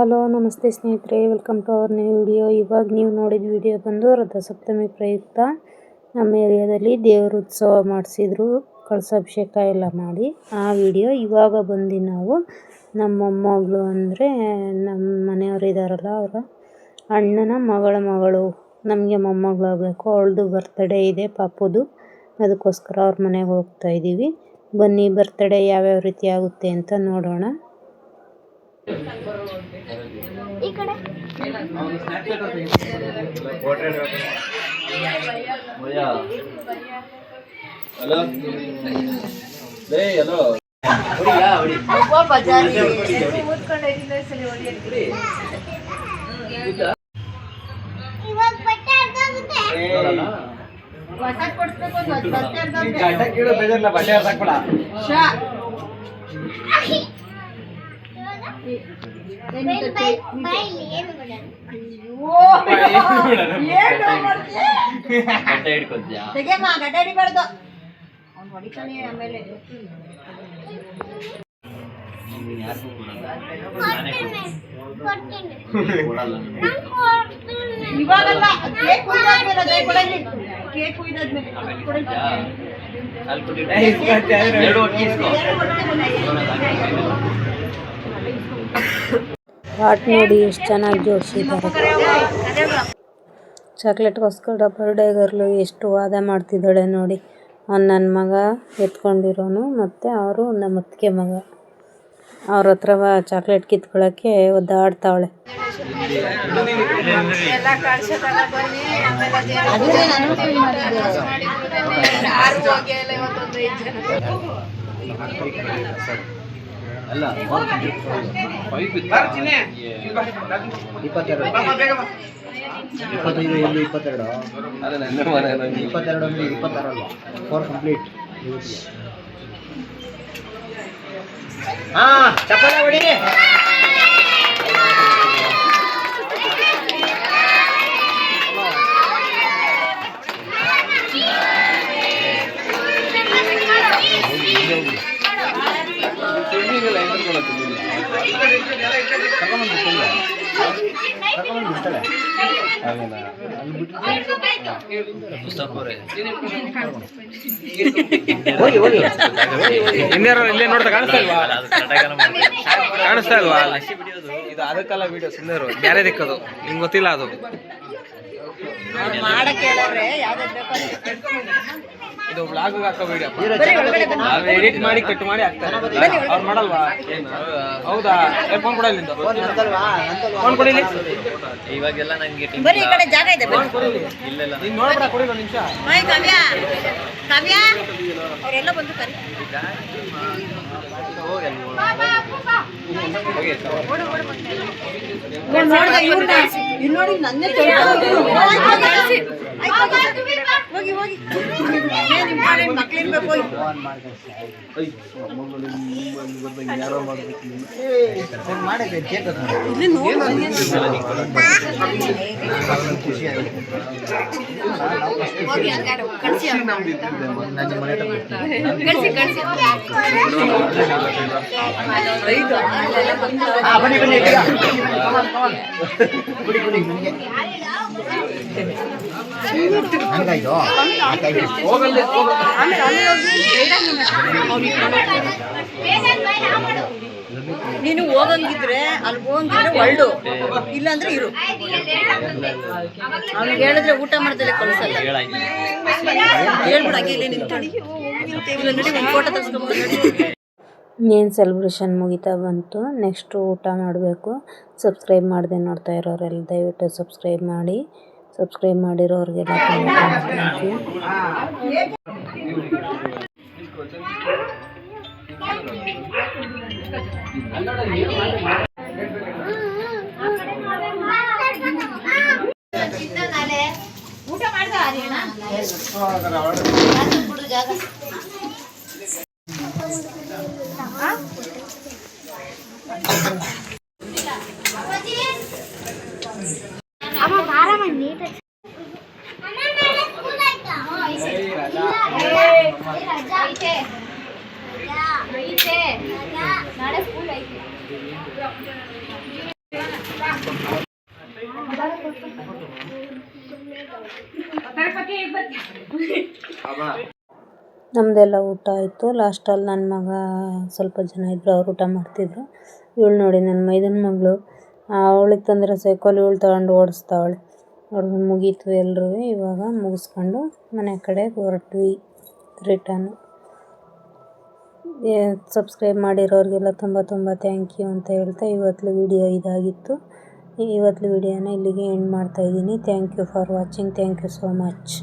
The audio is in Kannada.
ನಮಸ್ತೆ ಸ್ನೇಹಿತರೆ. Welcome to our new video ಇವಾಗ ನೀವು ನೋಡಿದ ವಿಡಿಯೋ ಬಂದು ರಥಸಪ್ತಮಿ ಪ್ರಯುಕ್ತ. ನಮ್ಮ ಏರಿಯಾದಲ್ಲಿ ದೇವ್ರ ಉತ್ಸವ ಮಾಡಿಸಿದ್ರು. ಕಳಸಾಭಿಷೇಕ ಎಲ್ಲ ಮಾಡಿ ಆ ವಿಡಿಯೋ ಇವಾಗ ಬಂದು ನಾವು ನಮ್ಮ ಮೊಮ್ಮಗಳು ಅಂದರೆ ನಮ್ಮ ಮನೆಯವರು ಇದ್ದಾರಲ್ಲ ಅವರ ಅಣ್ಣನ ಮಗಳ ಮಗಳು. ನಮಗೆ ಮೊಮ್ಮಗಳಾಗಬೇಕು ಅವಳದು ಬರ್ತಡೇ ಇದೆ ಪಾಪುದು. ಅದಕ್ಕೋಸ್ಕರ ಅವ್ರ ಮನೆಗೆ ಹೋಗ್ತಾ ಇದ್ದೀವಿ ಬನ್ನಿ ಬರ್ತಡೇ ಯಾವ್ಯಾವ ರೀತಿ ಆಗುತ್ತೆ ಅಂತ ನೋಡೋಣ. ಈ ಕಡೆ? ಹಲೋ ಲೇ ಹಲೋ ಒಬ್ಬ ಬಜಾರಿ ಇವಾಗ ಬಟ್ಟೆ ಹೊಸ ಒಂದು ಗಡ್ಡ ಕೀಳು ಬೇಜಾರಿಲ್ಲ ಬಟ್ಟೆ ಹಾಕ್ಬೇಡ ಶಾ. ಬಟ್ಟೆ ಹಿಡ್ಕೊತೀಯ ತೆಗೆಮ್ಮ ಗಡ್ಡೆ ಹಿಡಿಬಾರ್ದು ಅವ್ನು ಹೊಡಿತಾನೆ ಆಮೇಲೆ ಇವಾಗಲ್ಲ ಕೇಕ್ ಕುಯ್ದಾದ್ಮೇಲೆ ಅದೇ ಕೊಡಲಿ ಕೇಕ್ ಕುಯ್ದಾದ್ಮೇಲೆ ಕೊಡಲಿ. ಹಾಟ್ ನೋಡಿ ಎಷ್ಟು ಚೆನ್ನಾಗಿ ಜೋಡಿಸಿದ್ದಾರೆ. ಚಾಕ್ಲೇಟ್ಗೋಸ್ಕರ ಬರ್ಡೇ ಗರ್ಲು ಎಷ್ಟು ವಾದ ಮಾಡ್ತಿದ್ದಾಳೆ ನೋಡಿ. ಅವ್ನು ನನ್ನ ಮಗ ಎತ್ಕೊಂಡಿರೋನು ಮತ್ತು ಅವರು ನಮ್ಮ ಅತ್ತಿಗೆ ಮಗ. ಅವ್ರ ಹತ್ರ ಚಾಕ್ಲೇಟ್ ಕಿತ್ಕೊಳ್ಳೋಕ್ಕೆ ಒದ್ದಾಡ್ತಾವಳೆ. ಅಲ್ಲ ಪೈಪ್ ಇಪ್ಪತ್ತೆರಡು. ಇಪ್ಪತ್ತೈದು ಎಲ್ಲಿ ಇಪ್ಪತ್ತೆರಡು? ಅಲ್ಲ ನನ್ನ ಇಪ್ಪತ್ತೆರಡು ಅಂದರೆ ಇಪ್ಪತ್ತಾರಲ್ವ ಫೋರ್ ಕಂಪ್ಲೀಟ್ ಹಾಂ ಚಪ್ಪಲ ಹೊಡಿ. ಹೋಗಿ ಹೋಗಿ. ಹಿಂದಿಯಾರು ಇಲ್ಲೇ ನೋಡ್ತಾ ಕಾಣಿಸ್ತಾ ಇಲ್ವಾ? ಕಾಣಿಸ್ತಾ ಇಲ್ವಾ? ಇದು ಅದಕ್ಕಲ್ಲ ವಿಡಿಯೋ ಸುಮ್ಮನೆ ಬೇರೆ ದಿಕ್ಕದು? ನಿಮ್ಗೆ ಗೊತ್ತಿಲ್ಲ ಅದು. ಮಾಡಕ್ಕೆ ಇದು ಬ್ಲಾಗ್ ಹಾಕೋ ವಿಡಿಯೋ ಎಡಿಟ್ ಮಾಡಿ ಕಟ್ ಮಾಡಿ ಹಾಕ್ತಾರೆ. ಅವ್ರು ಮಾಡಲ್ವಾ? ಹೌದಾ? ಫೋನ್ ಕೊಡ ಇಲ್ಲಿಂದ ಫೋನ್ ಕೊಡಿ ಇವಾಗೆಲ್ಲ ನಂಗೆ ಬರೀ ಈ ಕಡೆ ಜಾಗ ಇದೆ ಇಲ್ಲ. ಕೊಡಿಲಿ ನೀನ್ ನೋಡ್ಬೇಡ ಕೊಡಿ ಒಂದು ನಿಮಿಷ. ಮೈ ಕಾವ್ಯ. ಕಾವ್ಯ. ಅವರೆಲ್ಲ ಬಂದು ಕರಿ. ಇಲ್ಲಿ ನೋಡಿ ನನ್ನೇ ಹೋಗಿ ಹೋಗಿ. ಫೋನ್ ಮಾಡಿದ್ರೆ ಕೇಕ್ ಇಲ್ಲಿ ನೋಡಿ ಖುಷಿ ಆಗುತ್ತೆ ಹೋಗಿ ಹಂಗಾರೆ ಕಳ್ಸಿ. ಕಳ್ಸಿ ಕಳ್ಸಿ. ಹಾ, ಬನ್ನಿ ಬನ್ನಿ ನೀನು ಹೋಗಂಗಿದ್ರೆ ಅಲ್ಲಿ ಹೋಗಂಗಿದ್ರೆ ಒಳ್ಳು. ಇಲ್ಲಾಂದ್ರೆ ಇರು. ಅವ್ನಿಗೆ ಹೇಳಿದ್ರೆ ಊಟ ಮಾಡ್ದಲೆ ಕಳ್ಸಲ್ಲ. ಹೇಳ್ಬಿಡು, ಹಂಗೆ ಇಲ್ಲೇ ನೋಡಿ, ಒಂದು ಫೋಟೋ ತೆಗೆಸ್ಕೊಂಡ್ಬಿಡು ಏನು ಸೆಲೆಬ್ರೇಷನ್ ಮುಗಿತಾ ಬಂತು ನೆಕ್ಸ್ಟು ಊಟ ಮಾಡಬೇಕು. ಸಬ್ಸ್ಕ್ರೈಬ್ ಮಾಡಿದೆ ನೋಡ್ತಾ ಇರೋರೆಲ್ಲ ದಯವಿಟ್ಟು ಸಬ್ಸ್ಕ್ರೈಬ್ ಮಾಡಿ. ಸಬ್ಸ್ಕ್ರೈಬ್ ಮಾಡಿರೋರಿಗೆಲ್ಲ ಥ್ಯಾಂಕ್ ಯು ಊಟ আমার ভাড়া মানে নেট আছে আমার মানে স্কুল আইতা হ্যাঁ এই রাজা এইতে এইতে নাড়ে স্কুল আইতে पति एक बार ನಮ್ಮದೆಲ್ಲ ಊಟ ಆಯಿತು. ಲಾಸ್ಟಲ್ಲಿ ನನ್ನ ಮಗ ಸ್ವಲ್ಪ ಜನ ಇದ್ದರು ಅವ್ರು ಊಟ ಮಾಡ್ತಿದ್ರು. ಇವಳು ನೋಡಿ ನನ್ನ ಮೈದನ ಮಗಳು. ಅವಳಿಗೆ ತಂದಿರೋ ಸೈಕಲ್ ಇವಳು ತಗೊಂಡು ಓಡಿಸ್ತಾವಳೆ. ಅವ್ರಿಗೆ ಮುಗೀತು ಎಲ್ಲರೂ ಇವಾಗ ಮುಗಿಸ್ಕೊಂಡು ಮನೆ ಕಡೆ ಹೊರಟ್ವಿ ರಿಟರ್ನ್ ಸಬ್ಸ್ಕ್ರೈಬ್ ಮಾಡಿರೋರಿಗೆಲ್ಲ ತುಂಬ ತುಂಬ ಥ್ಯಾಂಕ್ ಯು ಅಂತ ಹೇಳ್ತಾ ಇವತ್ತು ವಿಡಿಯೋ ಇದಾಗಿತ್ತು. ಇವತ್ತು ವಿಡಿಯೋನ ಇಲ್ಲಿಗೆ ಎಂಡ್ ಮಾಡ್ತಾಯಿದ್ದೀನಿ thank you for watching thank you so much